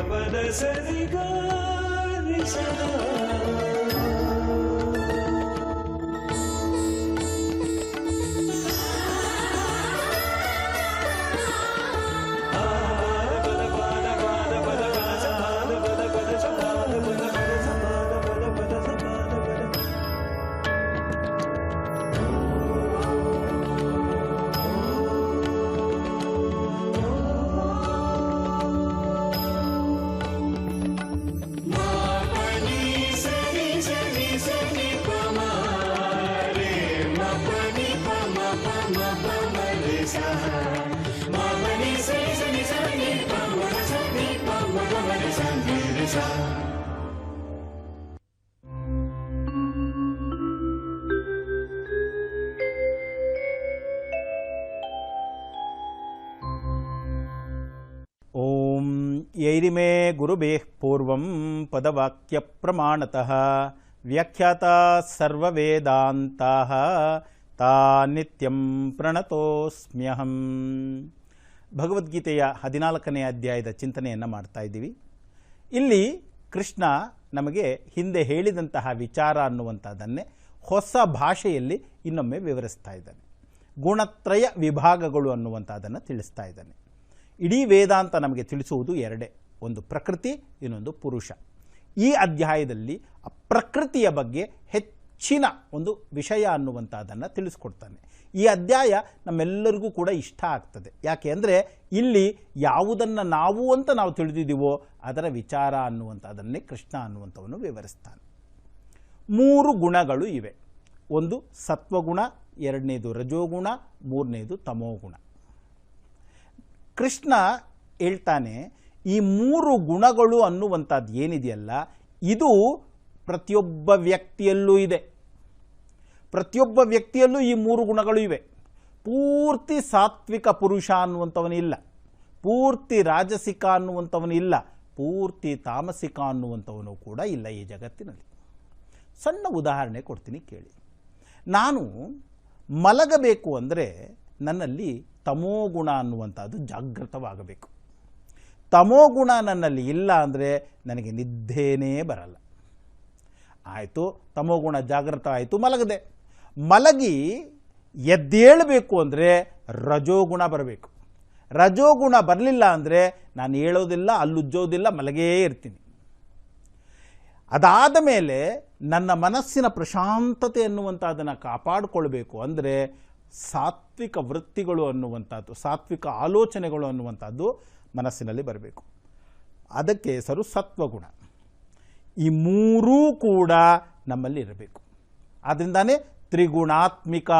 తపన సరిగా ಯೈರಿಮೇ ಗುರುಬೇಃ ಪೂರ್ವಂ ಪದವಾಕ್ಯ ಪ್ರಮಾಣತಃ ವ್ಯಾಖ್ಯಾತ ಸರ್ವವೇದಾಂತಾಃ ತಾ ನಿತ್ಯಂ ಪ್ರಣತೋಸ್ಮ್ಯಹಂ. ಭಗವದ್ಗೀತೆಯ ಹದಿನಾಲ್ಕನೇ ಅಧ್ಯಾಯದ ಚಿಂತನೆಯನ್ನು ಮಾಡ್ತಾ ಇದ್ದೀವಿ. ಇಲ್ಲಿ ಕೃಷ್ಣ ನಮಗೆ ಹಿಂದೆ ಹೇಳಿದಂತಹ ವಿಚಾರ ಅನ್ನುವಂಥದ್ದನ್ನೇ ಹೊಸ ಭಾಷೆಯಲ್ಲಿ ಇನ್ನೊಮ್ಮೆ ವಿವರಿಸ್ತಾ ಇದ್ದಾನೆ. ಗುಣತ್ರಯ ವಿಭಾಗಗಳು ಅನ್ನುವಂಥದ್ದನ್ನು ತಿಳಿಸ್ತಾ ಇದ್ದಾನೆ. ಇಡೀ ವೇದಾಂತ ನಮಗೆ ತಿಳಿಸುವುದು ಎರಡೇ. ಒಂದು ಪ್ರಕೃತಿ, ಇನ್ನೊಂದು ಪುರುಷ. ಈ ಅಧ್ಯಾಯದಲ್ಲಿ ಪ್ರಕೃತಿಯ ಬಗ್ಗೆ ಹೆಚ್ಚಿನ ಒಂದು ವಿಷಯ ಅನ್ನುವಂಥದ್ದನ್ನು ತಿಳಿಸ್ಕೊಡ್ತಾನೆ. ಈ ಅಧ್ಯಾಯ ನಮ್ಮೆಲ್ಲರಿಗೂ ಕೂಡ ಇಷ್ಟ ಆಗ್ತದೆ. ಯಾಕೆ ಅಂದರೆ ಇಲ್ಲಿ ಯಾವುದನ್ನು ನಾವು ಅಂತ ನಾವು ತಿಳಿದಿದ್ದೀವೋ ಅದರ ವಿಚಾರ ಅನ್ನುವಂಥದ್ದನ್ನೇ ಕೃಷ್ಣ ಅನ್ನುವಂಥವನ್ನು ವಿವರಿಸ್ತಾನೆ. ಮೂರು ಗುಣಗಳು ಇವೆ. ಒಂದು ಸತ್ವಗುಣ, ಎರಡನೇದು ರಜೋಗುಣ, ಮೂರನೇದು ತಮೋಗುಣ. ಕೃಷ್ಣ ಹೇಳ್ತಾನೆ, ಈ ಮೂರು ಗುಣಗಳು ಅನ್ನುವಂಥದ್ದು ಏನಿದೆಯಲ್ಲ, ಇದು ಪ್ರತಿಯೊಬ್ಬ ವ್ಯಕ್ತಿಯಲ್ಲೂ ಇದೆ. ಪ್ರತಿಯೊಬ್ಬ ವ್ಯಕ್ತಿಯಲ್ಲೂ ಈ ಮೂರು ಗುಣಗಳು ಇವೆ. ಪೂರ್ತಿ ಸಾತ್ವಿಕ ಪುರುಷ ಅನ್ನುವಂಥವನಿಲ್ಲ. ಪೂರ್ತಿ ರಾಜಸಿಕ ಅನ್ನುವಂಥವನಿಲ್ಲ. ಪೂರ್ತಿ ತಾಮಸಿಕ ಅನ್ನುವಂಥವನು ಕೂಡ ಇಲ್ಲ ಈ ಜಗತ್ತಿನಲ್ಲಿ. ಸಣ್ಣ ಉದಾಹರಣೆ ಕೊಡ್ತೀನಿ ಕೇಳಿ. ನಾನು ಮಲಗಬೇಕು ಅಂದರೆ ನನ್ನಲ್ಲಿ ತಮೋಗುಣ ಅನ್ನುವಂಥದ್ದು ಜಾಗೃತವಾಗಬೇಕು. ತಮೋಗುಣ ನನ್ನಲ್ಲಿ ಇಲ್ಲ ಅಂದರೆ ನನಗೆ ನಿದ್ದೆನೇ ಬರಲ್ಲ. ಆಯಿತು ತಮೋಗುಣ ಜಾಗೃತ ಆಯಿತು ಮಲಗದೆ. ಮಲಗಿ ಎದ್ದೇಳಬೇಕು ಅಂದರೆ ರಜೋಗುಣ ಬರಬೇಕು. ರಜೋಗುಣ ಬರಲಿಲ್ಲ ಅಂದರೆ ನಾನು ಹೇಳೋದಿಲ್ಲ, ಅಲ್ಲುಜ್ಜೋದಿಲ್ಲ, ಮಲಗೇ ಇರ್ತೀನಿ. ಅದಾದ ಮೇಲೆ ನನ್ನ ಮನಸ್ಸಿನ ಪ್ರಶಾಂತತೆ ಅನ್ನುವಂಥದ್ದನ್ನು ಕಾಪಾಡಿಕೊಳ್ಬೇಕು ಅಂದರೆ ಸಾತ್ವಿಕ ವೃತ್ತಿಗಳು ಅನ್ನುವಂಥದ್ದು, ಸಾತ್ವಿಕ ಆಲೋಚನೆಗಳು ಅನ್ನುವಂಥದ್ದು ಮನಸ್ಸಿನಲ್ಲಿ ಬರಬೇಕು. ಅದಕ್ಕೆ ಹೆಸರು ಸತ್ವಗುಣ. ಈ ಮೂರೂ ಕೂಡ ನಮ್ಮಲ್ಲಿ ಇರಬೇಕು. ಆದ್ದರಿಂದಾನೇ ತ್ರಿಗುಣಾತ್ಮಿಕ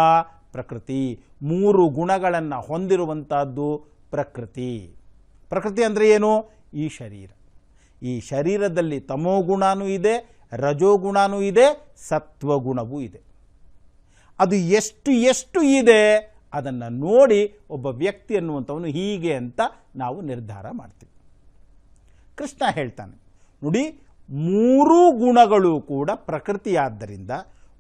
ಪ್ರಕೃತಿ, ಮೂರು ಗುಣಗಳನ್ನು ಹೊಂದಿರುವಂಥದ್ದು ಪ್ರಕೃತಿ. ಪ್ರಕೃತಿ ಅಂದರೆ ಏನು? ಈ ಶರೀರ. ಈ ಶರೀರದಲ್ಲಿ ತಮೋಗುಣನೂ ಇದೆ, ರಜೋಗುಣನೂ ಇದೆ, ಸತ್ವಗುಣವೂ ಇದೆ. ಅದು ಎಷ್ಟು ಎಷ್ಟು ಇದೆ ಅದನ್ನು ನೋಡಿ ಒಬ್ಬ ವ್ಯಕ್ತಿ ಅನ್ನುವಂಥವನು ಹೀಗೆ ಅಂತ ನಾವು ನಿರ್ಧಾರ ಮಾಡ್ತೀವಿ. ಕೃಷ್ಣ ಹೇಳ್ತಾನೆ, ನೋಡಿ, ಮೂರೂ ಗುಣಗಳು ಕೂಡ ಪ್ರಕೃತಿಯಾದ್ದರಿಂದ,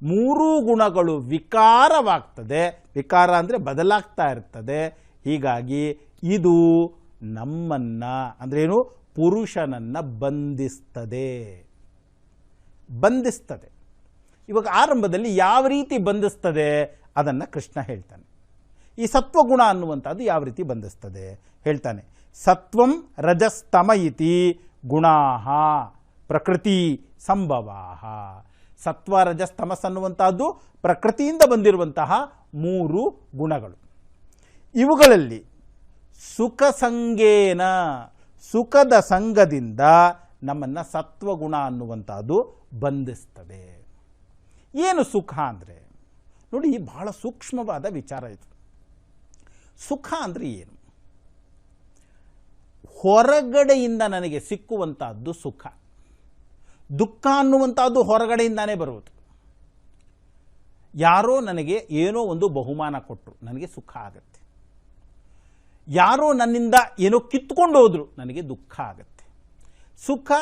ಮೂರೂ ಗುಣಗಳು ವಿಕಾರವಾಗ್ತದೆ. ವಿಕಾರ ಅಂದರೆ ಬದಲಾಗ್ತಾ ಇರ್ತದೆ. ಹೀಗಾಗಿ ಇದು ನಮ್ಮನ್ನು ಅಂದ್ರೇನು ಪುರುಷನನ್ನು ಬಂಧಿಸ್ತದೆ. ಬಂಧಿಸ್ತದೆ. ಇವಾಗ ಆರಂಭದಲ್ಲಿ ಯಾವ ರೀತಿ ಬಂಧಿಸ್ತದೆ ಅದನ್ನು ಕೃಷ್ಣ ಹೇಳ್ತಾನೆ. ಈ ಸತ್ವಗುಣ ಅನ್ನುವಂಥದ್ದು ಯಾವ ರೀತಿ ಬಂಧಿಸ್ತದೆ ಹೇಳ್ತಾನೆ. ಸತ್ವಂ ರಜಸ್ತಮ ಇತಿ ಗುಣಾಹ ಪ್ರಕೃತಿ ಸಂಭವಾಹ. ಸತ್ವ ರಜಸ್ತಮಸ್ ಅನ್ನುವಂಥದ್ದು ಪ್ರಕೃತಿಯಿಂದ ಬಂದಿರುವಂತಹ ಮೂರು ಗುಣಗಳು. ಇವುಗಳಲ್ಲಿ ಸುಖ ಸಂಗೇನ, ಸುಖದ ಸಂಘದಿಂದ ನಮ್ಮನ್ನು ಸತ್ವಗುಣ ಅನ್ನುವಂಥದ್ದು ಬಂಧಿಸ್ತದೆ. ಏನು ಸುಖ ಅಂದರೆ? ನೋಡಿ ಬಹಳ ಸೂಕ್ಷ್ಮವಾದ ವಿಚಾರ ಇದು. ಸುಖ ಅಂದರೆ ಏನು? ಹೊರಗಡೆಯಿಂದ ನನಗೆ ಸಿಕ್ಕುವಂತಹದ್ದು ಸುಖ. ದುಃಖ ಅನ್ನುವಂಥದ್ದು ಹೊರಗಡೆಯಿಂದಾನೇ ಬರುವುದು. ಯಾರೋ ನನಗೆ ಏನೋ ಒಂದು ಬಹುಮಾನ ಕೊಟ್ಟರು ನನಗೆ ಸುಖ ಆಗುತ್ತೆ. ಯಾರೋ ನನ್ನಿಂದ ಏನೋ ಕಿತ್ಕೊಂಡು ಹೋದ್ರು, ನನಗೆ ದುಃಖ ಆಗುತ್ತೆ. ಸುಖ,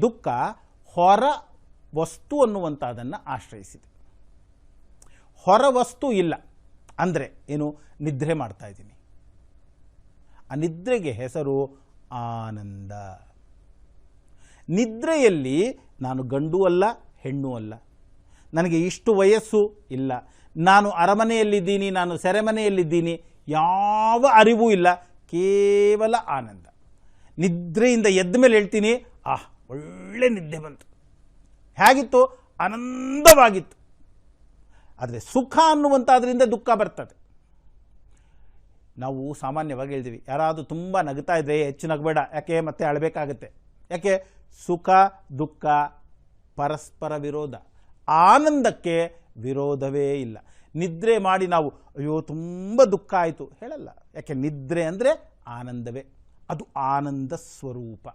ದುಃಖ ಹೊರ ವಸ್ತು ಅನ್ನುವಂಥದ್ದನ್ನು ಆಶ್ರಯಿಸಿದೆ. ಹೊರ ವಸ್ತು ಇಲ್ಲ. ಅಂದರೆ ಏನು? ನಿದ್ರೆ ಮಾಡ್ತಾ ಇದ್ದೀನಿ. ಆ ನಿದ್ರೆಗೆ ಹೆಸರು ಆನಂದ. ನಿದ್ರೆಯಲ್ಲಿ ನಾನು ಗಂಡು ಅಲ್ಲ, ಹೆಣ್ಣು ಅಲ್ಲ. ನನಗೆ ಇಷ್ಟು ವಯಸ್ಸು ಇಲ್ಲ. ನಾನು ಅರಮನೆಯಲ್ಲಿದ್ದೀನಿ, ನಾನು ಸೆರೆಮನೆಯಲ್ಲಿದ್ದೀನಿ, ಯಾವ ಅರಿವೂ ಇಲ್ಲ. ಕೇವಲ ಆನಂದ. ನಿದ್ರೆಯಿಂದ ಎದ್ದ ಮೇಲೆ ಹೇಳ್ತೀನಿ, ಆಹ್, ಒಳ್ಳೆ ನಿದ್ದೆ ಬಂತು. ಹೇಗಿತ್ತು? ಆನಂದವಾಗಿತ್ತು. ಆದರೆ ಸುಖ ಅನ್ನುವಂಥದ್ರಿಂದ ದುಃಖ ಬರ್ತದೆ. ನಾವು ಸಾಮಾನ್ಯವಾಗಿ ಹೇಳ್ತೀವಿ, ಯಾರಾದರೂ ತುಂಬ ನಗ್ತಾ ಇದ್ದರೆ ಹೆಚ್ಚು ನಗಬೇಡ, ಯಾಕೆ ಮತ್ತೆ ಅಳಬೇಕಾಗತ್ತೆ? ಯಾಕೆ? ಸುಖ, ದುಃಖ, ಪರಸ್ಪರ ವಿರೋಧ. ಆನಂದಕ್ಕೆ ವಿರೋಧವೇ ಇಲ್ಲ. ನಿದ್ರೆ ಮಾಡಿ ನಾವು, ಅಯ್ಯೋ, ತುಂಬ ದುಃಖ ಆಯಿತು. ಹೇಳಲ್ಲ. ಯಾಕೆ? ನಿದ್ರೆ ಅಂದರೆ ಆನಂದವೇ. ಅದು ಆನಂದ ಸ್ವರೂಪ.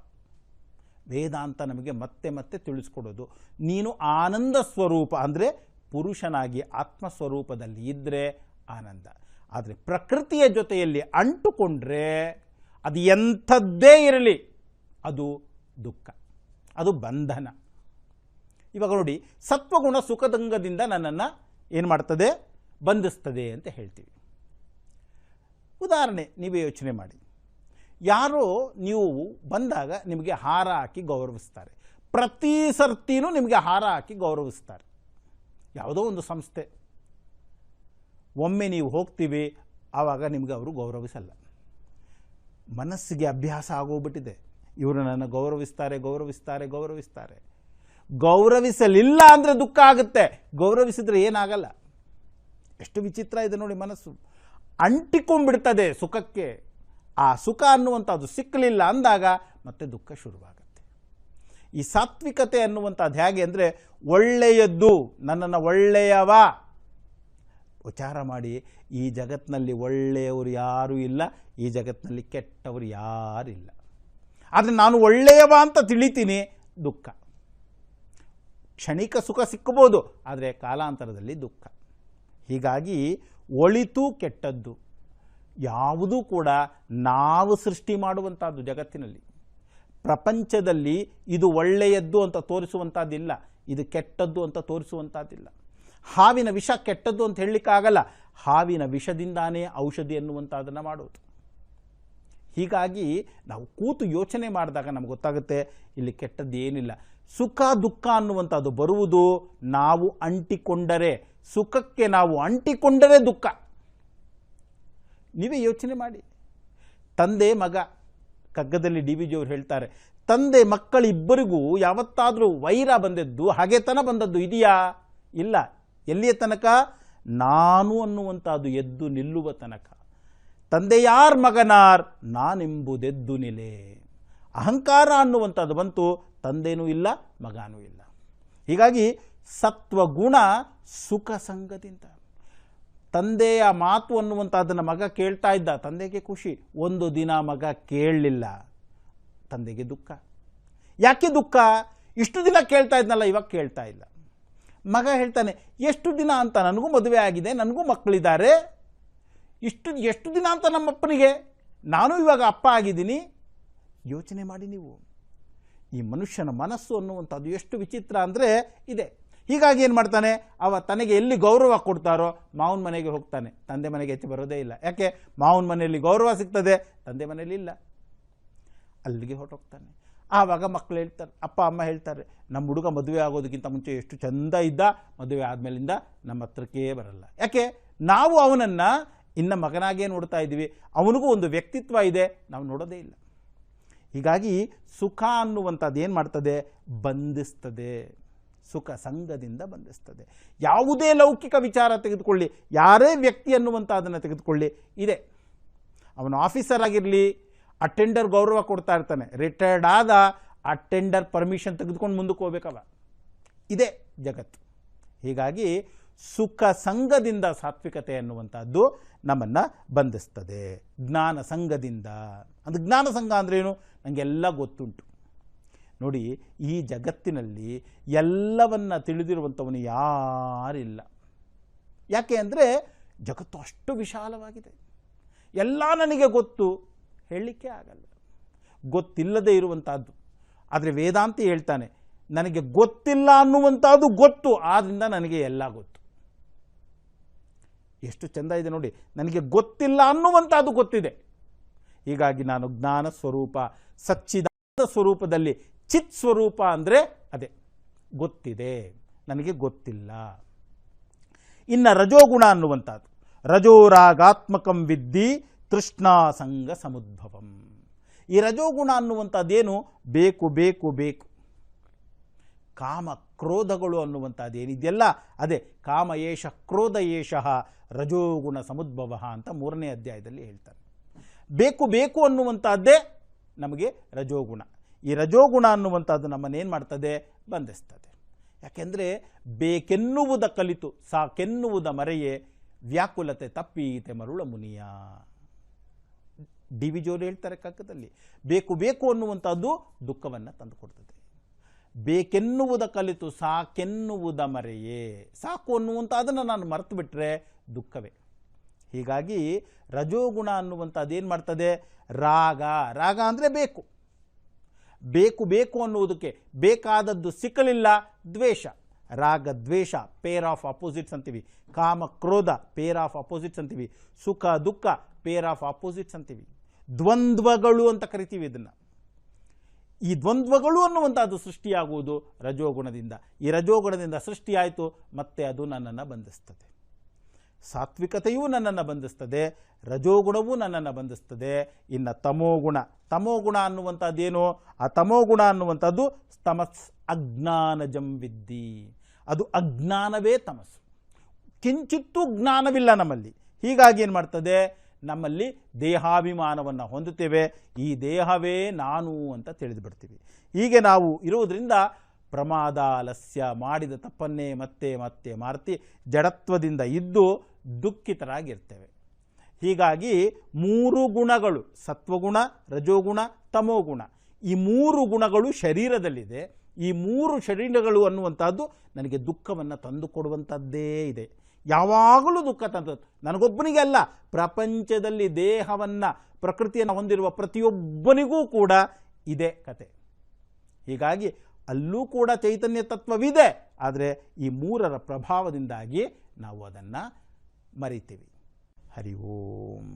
ವೇದಾಂತ ನಮಗೆ ಮತ್ತೆ ಮತ್ತೆ ತಿಳಿಸ್ಕೊಡೋದು. ನೀನು ಆನಂದ ಸ್ವರೂಪ ಅಂದರೆ ಪುರುಷನಾಗಿ ಆತ್ಮಸ್ವರೂಪದಲ್ಲಿ ಇದ್ದರೆ ಆನಂದ. ಆದರೆ ಪ್ರಕೃತಿಯ ಜೊತೆಯಲ್ಲಿ ಅಂಟುಕೊಂಡ್ರೆ ಅದು ಎಂಥದ್ದೇ ಇರಲಿ, ಅದು ದುಃಖ, ಅದು ಬಂಧನ. ಇವಾಗ ನೋಡಿ, ಸತ್ವಗುಣ ಸುಖದಂಗದಿಂದ ನನ್ನನ್ನು ಏನು ಮಾಡ್ತದೆ? ಬಂಧಿಸ್ತದೆ ಅಂತ ಹೇಳ್ತೀವಿ. ಉದಾಹರಣೆ, ನೀವೇ ಯೋಚನೆ ಮಾಡಿ. ಯಾರೋ ನೀವು ಬಂದಾಗ ನಿಮಗೆ ಹಾರ ಹಾಕಿ ಗೌರವಿಸ್ತಾರೆ. ಪ್ರತಿ ಸರ್ತಿನೂ ನಿಮಗೆ ಹಾರ ಹಾಕಿ ಗೌರವಿಸ್ತಾರೆ. ಯಾವುದೋ ಒಂದು ಸಂಸ್ಥೆ. ಒಮ್ಮೆ ನೀವು ಹೋಗ್ತೀವಿ, ಆವಾಗ ನಿಮಗೆ ಅವರು ಗೌರವಿಸಲ್ಲ. ಮನಸ್ಸಿಗೆ ಅಭ್ಯಾಸ ಆಗೋಗ್ಬಿಟ್ಟಿದೆ. ಇವರು ನನ್ನ ಗೌರವಿಸ್ತಾರೆ ಗೌರವಿಸ್ತಾರೆ ಗೌರವಿಸ್ತಾರೆ. ಗೌರವಿಸಲಿಲ್ಲ ಅಂದರೆ ದುಃಖ ಆಗುತ್ತೆ. ಗೌರವಿಸಿದ್ರೆ ಏನಾಗಲ್ಲ. ಎಷ್ಟು ವಿಚಿತ್ರ ಇದೆ ನೋಡಿ ಮನಸ್ಸು. ಅಂಟಿಕೊಂಡ್ಬಿಡ್ತದೆ ಸುಖಕ್ಕೆ. ಆ ಸುಖ ಅನ್ನುವಂಥದ್ದು ಸಿಕ್ಕಲಿಲ್ಲ ಅಂದಾಗ ಮತ್ತೆ ದುಃಖ ಶುರುವಾಗುತ್ತೆ. ಈ ಸಾತ್ವಿಕತೆ ಅನ್ನುವಂಥದ್ದು ಹೇಗೆ ಅಂದರೆ ಒಳ್ಳೆಯದ್ದು, ನನ್ನನ್ನು ಒಳ್ಳೆಯವ. ವಿಚಾರ ಮಾಡಿ, ಈ ಜಗತ್ತಿನಲ್ಲಿ ಒಳ್ಳೆಯವರು ಯಾರೂ ಇಲ್ಲ, ಈ ಜಗತ್ತಿನಲ್ಲಿ ಕೆಟ್ಟವರು ಯಾರಿಲ್ಲ ಆದರೆ ನಾನು ಒಳ್ಳೆಯವ ಅಂತ ತಿಳಿತೀನಿ, ದುಃಖ. ಕ್ಷಣಿಕ ಸುಖ ಸಿಕ್ಕಬೋದು, ಆದರೆ ಕಾಲಾಂತರದಲ್ಲಿ ದುಃಖ. ಹೀಗಾಗಿ ಒಳಿತು ಕೆಟ್ಟದ್ದು. ಯಾವುದೂ ಕೂಡ ನಾವು ಸೃಷ್ಟಿ ಮಾಡುವಂಥದ್ದು ಜಗತ್ತಿನಲ್ಲಿ. ಪ್ರಪಂಚದಲ್ಲಿ ಇದು ಒಳ್ಳೆಯದ್ದು ಅಂತ ತೋರಿಸುವಂಥದ್ದಿಲ್ಲ ಇದು ಕೆಟ್ಟದ್ದು ಅಂತ ತೋರಿಸುವಂಥದ್ದಿಲ್ಲ ಹಾವಿನ ವಿಷ ಕೆಟ್ಟದ್ದು ಅಂತ ಹೇಳಲಿಕ್ಕಾಗಲ್ಲ, ಹಾವಿನ ವಿಷದಿಂದಾನೇ ಔಷಧಿ ಎನ್ನುವಂಥದ್ದನ್ನು ಮಾಡೋದು ಹೀಗಾಗಿ ನಾವು ಕೂತು ಯೋಚನೆ ಮಾಡಿದಾಗ ನಮ್ಗೆ ಗೊತ್ತಾಗುತ್ತೆ, ಇಲ್ಲಿ ಕೆಟ್ಟದ್ದು ಏನಿಲ್ಲ. ಸುಖ ದುಃಖ ಅನ್ನುವಂಥದ್ದು ಬರುವುದು ನಾವು ಅಂಟಿಕೊಂಡರೆ, ಸುಖಕ್ಕೆ ನಾವು ಅಂಟಿಕೊಂಡರೆ ದುಃಖ. ನೀವೇ ಯೋಚನೆ ಮಾಡಿ. ತಂದೆ, ಮಗ, ಕಗ್ಗದಲ್ಲಿ ಡಿ ವಿ ಜಿಯವರು ಹೇಳ್ತಾರೆ, ತಂದೆ ಮಕ್ಕಳಿಬ್ಬರಿಗೂ ಯಾವತ್ತಾದರೂ ವೈರ ಬಂದದ್ದು ಹಾಗೆತನ ಬಂದದ್ದು ಇದೆಯಾ? ಇಲ್ಲ. ಎಲ್ಲಿಯ ತನಕ? ನಾನು ಅನ್ನುವಂಥದ್ದು ಎದ್ದು ನಿಲ್ಲುವ ತನಕ. ತಂದೆಯಾರ್ ಮಗನಾರ್? ನಾನೆಂಬುದೆದ್ದು ನಿಲೆ. ಅಹಂಕಾರ ಅನ್ನುವಂಥದ್ದು ಬಂತು, ತಂದೆನೂ ಇಲ್ಲ, ಮಗನೂ ಇಲ್ಲ. ಹೀಗಾಗಿ ಸತ್ವಗುಣ ಸುಖ ಸಂಗದಿಂದ ತಂದೆಯ ಮಾತು ಅನ್ನುವಂಥದ್ದನ್ನು ಮಗ ಕೇಳ್ತಾ ಇದ್ದ. ತಂದೆಗೆ ಖುಷಿ. ಒಂದು ದಿನ ಮಗ ಕೇಳಲಿಲ್ಲ. ತಂದೆಗೆ ದುಃಖ. ಯಾಕೆ ದುಃಖ? ಇಷ್ಟು ದಿನ ಕೇಳ್ತಾ ಇದ್ನಲ್ಲ, ಇವಾಗ ಕೇಳ್ತಾ ಇಲ್ಲ. ಮಗ ಹೇಳ್ತಾನೆ, ಎಷ್ಟು ದಿನ ಅಂತ? ನನಗೂ ಮದುವೆ ಆಗಿದೆ, ನನಗೂ ಮಕ್ಕಳಿದ್ದಾರೆ. ಇಷ್ಟು, ಎಷ್ಟು ದಿನ ಅಂತ ನಮ್ಮಪ್ಪನಿಗೆ? ನಾನು ಇವಾಗ ಅಪ್ಪ ಆಗಿದ್ದೀನಿ. ಯೋಚನೆ ಮಾಡಿ ನೀವು. ಈ ಮನುಷ್ಯನ ಮನಸ್ಸು ಅನ್ನುವಂಥದ್ದು ಎಷ್ಟು ವಿಚಿತ್ರ ಅಂದರೆ ಇದೆ. ಹೀಗಾಗಿ ಏನು ಮಾಡ್ತಾನೆ? ಅವ ತನಗೆ ಎಲ್ಲಿ ಗೌರವ ಕೊಡ್ತಾರೋ ಮಾವನ ಮನೆಗೆ ಹೋಗ್ತಾನೆ. ತಂದೆ ಮನೆಗೆ ಹೆಚ್ಚು ಬರೋದೇ ಇಲ್ಲ. ಯಾಕೆ? ಮಾವನ ಮನೆಯಲ್ಲಿ ಗೌರವ ಸಿಗ್ತದೆ, ತಂದೆ ಮನೆಯಲ್ಲಿ ಇಲ್ಲ. ಅಲ್ಲಿಗೆ ಹೊರಟೋಗ್ತಾನೆ. ಆವಾಗ ಮಕ್ಕಳು ಹೇಳ್ತಾರೆ, ಅಪ್ಪ, ಅಮ್ಮ ಹೇಳ್ತಾರೆ ನಮ್ಮ ಹುಡುಗ ಮದುವೆ ಆಗೋದಕ್ಕಿಂತ ಮುಂಚೆ ಎಷ್ಟು ಚಂದ ಇದ್ದ, ಮದುವೆ ಆದಮೇಲಿಂದ ನಮ್ಮ ಹತ್ರಕ್ಕೇ ಬರಲ್ಲ. ಯಾಕೆ? ನಾವು ಅವನನ್ನು ಇನ್ನ ಮಗನಾಗೇ ನೋಡ್ತಾ ಇದ್ದೀವಿ. ಅವನಿಗೂ ಒಂದು ವ್ಯಕ್ತಿತ್ವ ಇದೆ, ನಾವು ನೋಡೋದೇ ಇಲ್ಲ. ಹೀಗಾಗಿ ಸುಖ ಅನ್ನುವಂಥದ್ದು ಏನು ಮಾಡ್ತದೆ? ಬಂಧಿಸ್ತದೆ. ಸುಖ ಸಂಘದಿಂದ ಬಂಧಿಸ್ತದೆ. ಯಾವುದೇ ಲೌಕಿಕ ವಿಚಾರ ತೆಗೆದುಕೊಳ್ಳಿ, ಯಾರೇ ವ್ಯಕ್ತಿ ಅನ್ನುವಂಥದ್ದನ್ನು ತೆಗೆದುಕೊಳ್ಳಿ, ಇದೆ. ಅವನು ಆಫೀಸರ್ ಆಗಿರಲಿ, ಅಟೆಂಡರ್ ಗೌರವ ಕೊಡ್ತಾ ಇರ್ತಾನೆ, ರಿಟೈರ್ಡ್ ಆದ ಅಟೆಂಡರ್ ಪರ್ಮಿಷನ್ ತೆಗೆದುಕೊಂಡು ಮುಂದಕ್ಕೆ ಹೋಗ್ಬೇಕವ ಇದೆ ಜಗತ್ತು. ಹೀಗಾಗಿ ಸುಖ ಸಂಘದಿಂದ ಸಾತ್ವಿಕತೆ ಅನ್ನುವಂಥದ್ದು ನಮ್ಮನ್ನು ಬಂಧಿಸ್ತದೆ. ಜ್ಞಾನ ಸಂಘದಿಂದ. ಅದು ಜ್ಞಾನ ಸಂಘ ಅಂದ್ರೇನು ನನಗೆಲ್ಲ ಗೊತ್ತುಂಟು. ನೋಡಿ, ಈ ಜಗತ್ತಿನಲ್ಲಿ ಎಲ್ಲವನ್ನ ತಿಳಿದಿರುವಂಥವನು ಯಾರಿಲ್ಲ. ಯಾಕೆ ಅಂದರೆ ಜಗತ್ತು ಅಷ್ಟು ವಿಶಾಲವಾಗಿದೆ. ಎಲ್ಲ ನನಗೆ ಗೊತ್ತು, ಹೇಳಲಿಕ್ಕೆ ಆಗಲ್ಲ. ಗೊತ್ತಿಲ್ಲದೆ ಇರುವಂಥದ್ದು. ಆದರೆ ವೇದಾಂತಿ ಹೇಳ್ತಾನೆ, ನನಗೆ ಗೊತ್ತಿಲ್ಲ ಅನ್ನುವಂಥದ್ದು ಗೊತ್ತು ಆದ್ದರಿಂದ ನನಗೆ ಎಲ್ಲ ಗೊತ್ತು. ಎಷ್ಟು ಚೆಂದ ಇದೆ ನೋಡಿ, ನನಗೆ ಗೊತ್ತಿಲ್ಲ ಅನ್ನುವಂಥದ್ದು ಗೊತ್ತಿದೆ. ಹೀಗಾಗಿ ನಾನು ಜ್ಞಾನ ಸ್ವರೂಪ, ಸಚ್ಚಿದಾನಂದ ಸ್ವರೂಪದಲ್ಲಿ ಚಿತ್ ಸ್ವರೂಪ ಅಂದರೆ ಅದೇ, ಗೊತ್ತಿದೆ ನನಗೆ ಗೊತ್ತಿಲ್ಲ. ಇನ್ನು ರಜೋಗುಣ ಅನ್ನುವಂಥದ್ದು. ರಜೋರಾಗಾತ್ಮಕಂ ವಿದ್ಧಿ ತೃಷ್ಣಾ ಸಂಗ ಸಮುದ್ಭವಂ. ಈ ರಜೋಗುಣ ಅನ್ನುವಂಥದ್ದೇನು? ಬೇಕು ಬೇಕು ಬೇಕು. ಕಾಮ ಕ್ರೋಧಗಳು ಅನ್ನುವಂಥದ್ದು ಏನಿದೆಯಲ್ಲ ಅದೇ, ಕಾಮ ಏಷ, ಕ್ರೋಧ ಏಷ, ರಜೋಗುಣ ಸಮುದ್ಭವ ಅಂತ ಮೂರನೇ ಅಧ್ಯಾಯದಲ್ಲಿ ಹೇಳ್ತಾರೆ. ಬೇಕು ಬೇಕು ಅನ್ನುವಂಥದ್ದೇ ನಮಗೆ ರಜೋಗುಣ. ಈ ರಜೋಗುಣ ಅನ್ನುವಂಥದ್ದು ನಮ್ಮನ್ನೇನು ಮಾಡ್ತದೆ? ಬಂಧಿಸ್ತದೆ. ಯಾಕೆಂದರೆ ಬೇಕೆನ್ನುವುದ ಕಲಿತು ಸಾಕೆನ್ನುವುದ ಮರೆಯೇ ವ್ಯಾಕುಲತೆ ತಪ್ಪೀತೆ ಮರುಳ ಮುನಿಯ. ಡಿ ವಿ ಜೋರು ಹೇಳ್ತಾರೆ ಕಕ್ಕದಲ್ಲಿ ಬೇಕು ಬೇಕು ಅನ್ನುವಂಥದ್ದು ದುಃಖವನ್ನು ತಂದುಕೊಡ್ತದೆ. ಬೇಕೆನ್ನುವುದ ಕಲಿತು ಸಾಕೆನ್ನುವುದ ಮರೆಯೇ. ಸಾಕು ಅನ್ನುವಂಥದ್ದನ್ನು ನಾನು ಮರೆತು ಬಿಟ್ಟರೆ ದುಃಖವೇ. ಹೀಗಾಗಿ ರಜೋಗುಣ ಅನ್ನುವಂಥದ್ದು ಏನು ಮಾಡ್ತದೆ? ರಾಗ. ರಾಗ ಅಂದರೆ ಬೇಕು. ಬೇಕು ಬೇಕು ಅನ್ನುವುದಕ್ಕೆ ಬೇಕಾದದ್ದು ಸಿಕ್ಕಲಿಲ್ಲ, ದ್ವೇಷ. ರಾಗ ದ್ವೇಷ ಪೇರ್ ಆಫ್ ಅಪೋಸಿಟ್ಸ್ ಅಂತೀವಿ. ಕಾಮ ಕ್ರೋಧ ಪೇರ್ ಆಫ್ ಅಪೋಸಿಟ್ಸ್ ಅಂತೀವಿ. ಸುಖ ದುಃಖ ಪೇರ್ ಆಫ್ ಅಪೋಸಿಟ್ಸ್ ಅಂತೀವಿ. ದ್ವಂದ್ವಗಳು ಅಂತ ಕರಿತೀವಿ ಇದನ್ನು. ಈ ದ್ವಂದ್ವಗಳು ಅನ್ನುವಂಥದ್ದು ಸೃಷ್ಟಿಯಾಗುವುದು ರಜೋಗುಣದಿಂದ. ಈ ರಜೋಗುಣದಿಂದ ಸೃಷ್ಟಿಯಾಯಿತು, ಮತ್ತೆ ಅದು ನನ್ನನ್ನು ಬಂಧಿಸ್ತದೆ. ಸಾತ್ವಿಕತೆಯೂ ನನ್ನನ್ನು ಬಂಧಿಸ್ತದೆ, ರಜೋಗುಣವೂ ನನ್ನನ್ನು ಬಂಧಿಸ್ತದೆ. ಇನ್ನು ತಮೋಗುಣ ತಮೋಗುಣ ಅನ್ನುವಂಥದ್ದೇನು? ಆ ತಮೋಗುಣ ಅನ್ನುವಂಥದ್ದು ತಮಸ್ ಅಜ್ಞಾನಜಂ ವಿದ್ದಿ ಅದು ಅಜ್ಞಾನವೇ ತಮಸ್ಸು. ಕಿಂಚಿತ್ತೂ ಜ್ಞಾನವಿಲ್ಲ ನಮ್ಮಲ್ಲಿ. ಹೀಗಾಗಿ ಏನು ಮಾಡ್ತದೆ? ನಮ್ಮಲ್ಲಿ ದೇಹಾಭಿಮಾನವನ್ನು ಹೊಂದುತ್ತೇವೆ. ಈ ದೇಹವೇ ನಾನು ಅಂತ ತಿಳಿದುಬಿಡ್ತೀವಿ ಹೀಗೆ ನಾವು ಇರುವುದರಿಂದ ಪ್ರಮಾದಾಲಸ್ಯ ಮಾಡಿದ ತಪ್ಪನ್ನೇ ಮತ್ತೆ ಮತ್ತೆ ಮಾರ್ತಿ ಜಡತ್ವದಿಂದ ಇದ್ದು ದುಃಖಿತರಾಗಿರ್ತೇವೆ. ಹೀಗಾಗಿ ಮೂರು ಗುಣಗಳು, ಸತ್ವಗುಣ, ರಜೋಗುಣ, ತಮೋಗುಣ, ಈ ಮೂರು ಗುಣಗಳು ಶರೀರದಲ್ಲಿದೆ. ಈ ಮೂರು ಶರೀರಗಳು ಅನ್ನುವಂಥದ್ದು ನನಗೆ ದುಃಖವನ್ನು ತಂದುಕೊಡುವಂಥದ್ದೇ ಇದೆ. ಯಾವಾಗಲೂ ದುಃಖ ತಂದು ನನಗೊಬ್ಬನಿಗೆ ಅಲ್ಲ, ಪ್ರಪಂಚದಲ್ಲಿ ದೇಹವನ್ನು, ಪ್ರಕೃತಿಯನ್ನು ಹೊಂದಿರುವ ಪ್ರತಿಯೊಬ್ಬನಿಗೂ ಕೂಡ ಇದೆ ಕತೆ. ಹೀಗಾಗಿ ಅಲ್ಲೂ ಕೂಡ ಚೈತನ್ಯ ತತ್ವವಿದೆ. ಆದರೆ ಈ ಮೂರರ ಪ್ರಭಾವದಿಂದಾಗಿ ನಾವು ಅದನ್ನು ಮರಿತೀವಿ ಹರಿ ಓಂ.